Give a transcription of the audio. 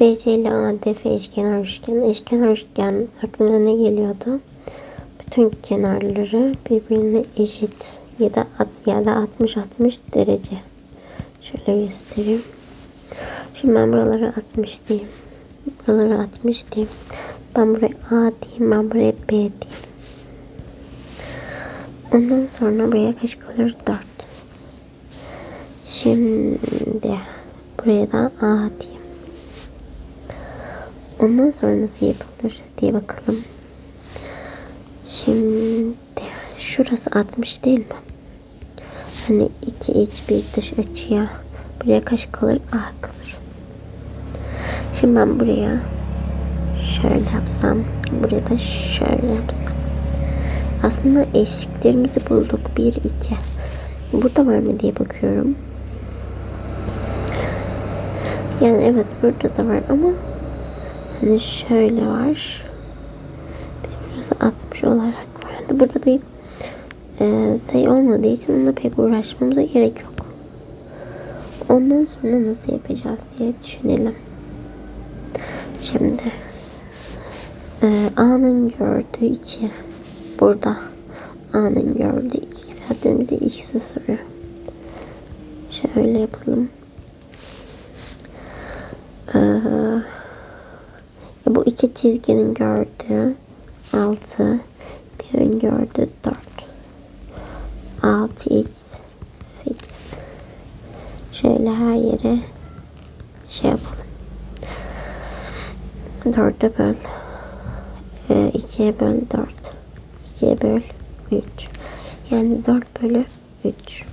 BC ile ADF eşkenar üçgen. Eşkenar üçgen aklımda ne geliyordu? Bütün kenarları birbirine eşit ya da az ya da 60-60 derece. Şöyle göstereyim. Şimdi ben buraları 60 diyeyim. Buraları 60 diyeyim. Ben buraya A diyeyim. Ben buraya B diyeyim. Ondan sonra buraya kaç kalır? 4. Şimdi buraya da A diyeyim. Ondan sonra nasıl yapılır diye bakalım. Şimdi şurası 60 değil mi? Hani iki iç bir dış açıya buraya kaç kalır? A kalır. Şimdi ben buraya şöyle yapsam, buraya da şöyle yapsam. Aslında eşliklerimizi bulduk. 1, 2. Burada var mı diye bakıyorum. Yani evet burada da var ama hani şöyle var. Bir burası 60 olarak var. Yani burada bir e, sayı olmadığı için onunla pek uğraşmamıza gerek yok. Ondan sonra nasıl yapacağız diye düşünelim. Şimdi e, A'nın gördüğü 2 burada A'nın gördüğü x zaten bize x'i soruyor. Şöyle yapalım. Bu iki çizginin gördüğü 6 diğerinin gördüğü 4 6x 8 şöyle her yere şey yapalım. 4'e böl. Ee, 2'ye böl 4 2'ye böl 3 yani 4 bölü 3